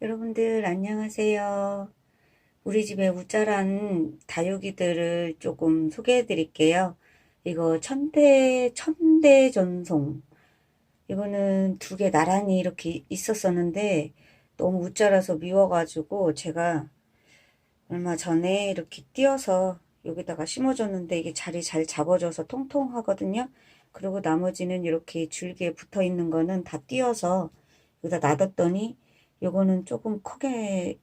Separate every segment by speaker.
Speaker 1: 여러분들 안녕하세요. 우리 집에 우짜란 다육이들을 조금 소개해 드릴게요. 이거 천대, 천대 전송. 이거는 두 개 나란히 이렇게 있었었는데 너무 우짜라서 미워가지고 제가 얼마 전에 이렇게 띄어서 여기다가 심어줬는데 이게 자리 잘 잡아줘서 통통하거든요. 그리고 나머지는 이렇게 줄기에 붙어 있는 거는 다 띄어서 여기다 놔뒀더니 요거는 조금 크게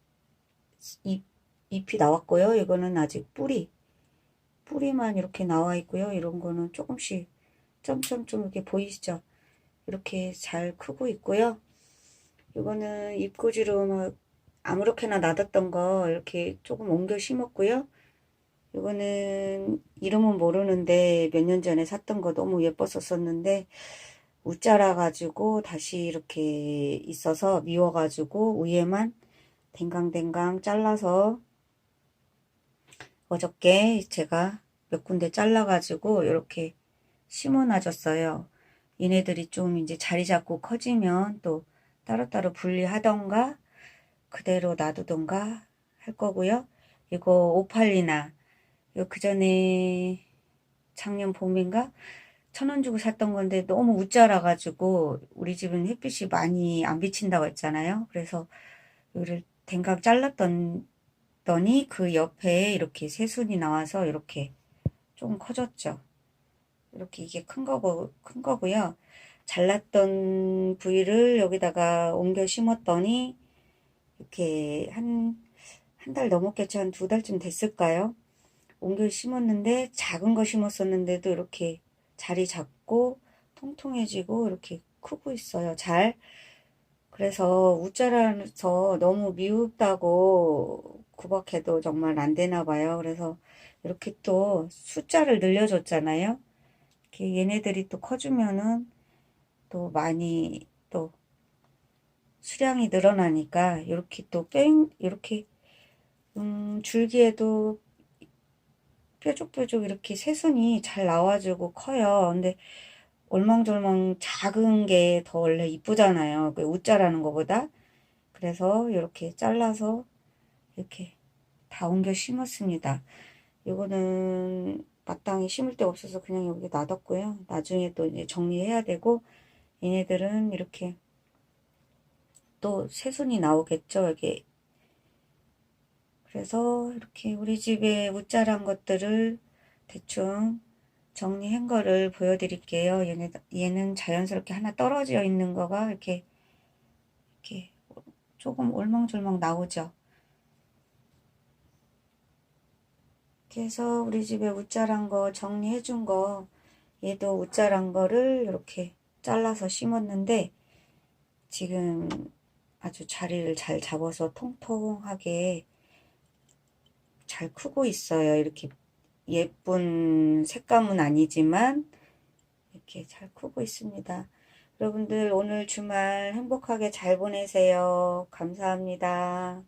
Speaker 1: 잎, 잎이 나왔고요. 이거는 아직 뿌리, 뿌리만 이렇게 나와 있고요. 이런 거는 조금씩 점점점 이렇게 보이시죠? 이렇게 잘 크고 있고요. 이거는 잎꽂이로 막 아무렇게나 놔뒀던 거 이렇게 조금 옮겨 심었고요. 이거는 이름은 모르는데 몇 년 전에 샀던 거 너무 예뻤었었는데 우짜라 가지고 다시 이렇게 있어서 미워 가지고 위에만 댕강댕강 잘라서 어저께 제가 몇 군데 잘라 가지고 이렇게 심어 놔줬어요. 얘네들이 좀 이제 자리 잡고 커지면 또 따로따로 분리하던가 그대로 놔두던가 할 거고요. 이거 오팔리나 이거 그 전에 작년 봄인가 천 원 주고 샀던 건데 너무 우짜라 가지고 우리 집은 햇빛이 많이 안 비친다고 했잖아요. 그래서 이거를 댕각 잘랐던 더니 그 옆에 이렇게 새순이 나와서 이렇게 좀 커졌죠. 이렇게 이게 큰 거고 큰 거고요. 잘랐던 부위를 여기다가 옮겨 심었더니 이렇게 한 한 달 넘었겠죠. 한 두 달쯤 됐을까요? 옮겨 심었는데 작은 거 심었었는데도 이렇게 자리 잡고 통통해지고 이렇게 크고 있어요. 잘. 그래서 우짜라서 너무 미흡다고 구박해도 정말 안 되나 봐요. 그래서 이렇게 또 숫자를 늘려줬잖아요. 이렇게 얘네들이 또 커주면은 또 많이 또 수량이 늘어나니까 이렇게 또 뺑 이렇게 음 줄기에도 뾰족뾰족 이렇게 새순이 잘 나와주고 커요. 근데 얼망졸망 작은 게 더 원래 이쁘잖아요. 그 우짜라는 것보다. 그래서 이렇게 잘라서 이렇게 다 옮겨 심었습니다. 이거는 마땅히 심을 데 없어서 그냥 여기 놔뒀고요. 나중에 또 이제 정리해야 되고 얘네들은 이렇게 또 새순이 나오겠죠. 여기 그래서 이렇게 우리 집에 우짜란 것들을 대충 정리한 거를 보여드릴게요. 얘네, 얘는 자연스럽게 하나 떨어져 있는 거가 이렇게, 이렇게 조금 올망졸망 나오죠. 그래서 우리 집에 우짜란 거 정리해 준 거, 얘도 우짜란 거를 이렇게 잘라서 심었는데, 지금 아주 자리를 잘 잡아서 통통하게 잘 크고 있어요. 이렇게 예쁜 색감은 아니지만 이렇게 잘 크고 있습니다. 여러분들 오늘 주말 행복하게 잘 보내세요. 감사합니다.